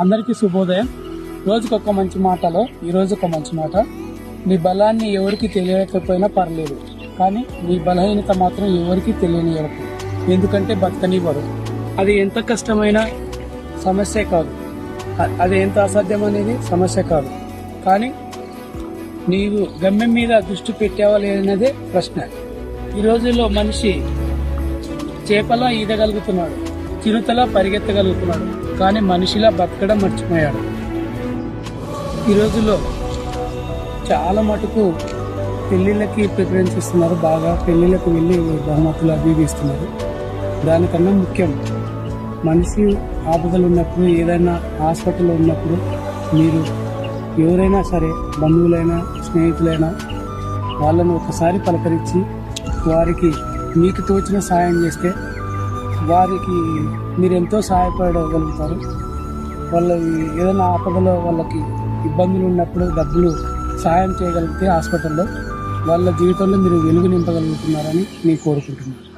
అందరికీ శుభోదయం. రోజుకొక ఒక మంచి మాటలో ఈ రోజు ఒక మంచి మాట. నీ బలాన్ని ఎవరికి తెలియకపోయినా పర్లేదు కానీ నీ బలహీనత మాత్రం ఎవరికి తెలియనివ్వకు ఎందుకంటే బతకనివ్వరు. అది ఎంత కష్టమైన సమస్య కాదు. అది ఎంత అసాధ్యం అనేది సమస్య కాదు. కానీ నీవు గమ్యం మీద దృష్టి పెట్టావా లేదనేదే ప్రశ్న. ఈ రోజుల్లో మనిషి చేపలా ఈదగలుగుతున్నాడు. చిరుతలా పరిగెత్తగలుగుతున్నాడు. కానీ మనిషిలా బతకడం మర్చిపోయాడు. ఈ రోజుల్లో చాలా మటుకు పెళ్ళిళ్ళకి ప్రిఫరెన్స్ ఇస్తున్నారు బాగా పెళ్ళిళ్ళకి వెళ్ళి బహుమతులు అవి ఇస్తున్నారు. దానికన్నా ముఖ్యం మనిషి ఆపదలు ఉన్నప్పుడు ఏదైనా హాస్పిటల్లో ఉన్నప్పుడు మీరు ఎవరైనా సరే బంధువులైనా స్నేహితులైనా వాళ్ళను ఒకసారి పలకరించి వారికి మీకు తోచిన సాయం చేస్తే వారికి మీరు ఎంతో సహాయపడగలుగుతారు. వాళ్ళ ఏదైనా ఆపదలో వాళ్ళకి ఇబ్బందులు ఉన్నప్పుడు డబ్బులు సహాయం చేయగలిగితే హాస్పిటల్లో వాళ్ళ జీవితంలో మీరు వెలుగు నింపగలుగుతున్నారని నేను కోరుకుంటున్నాను.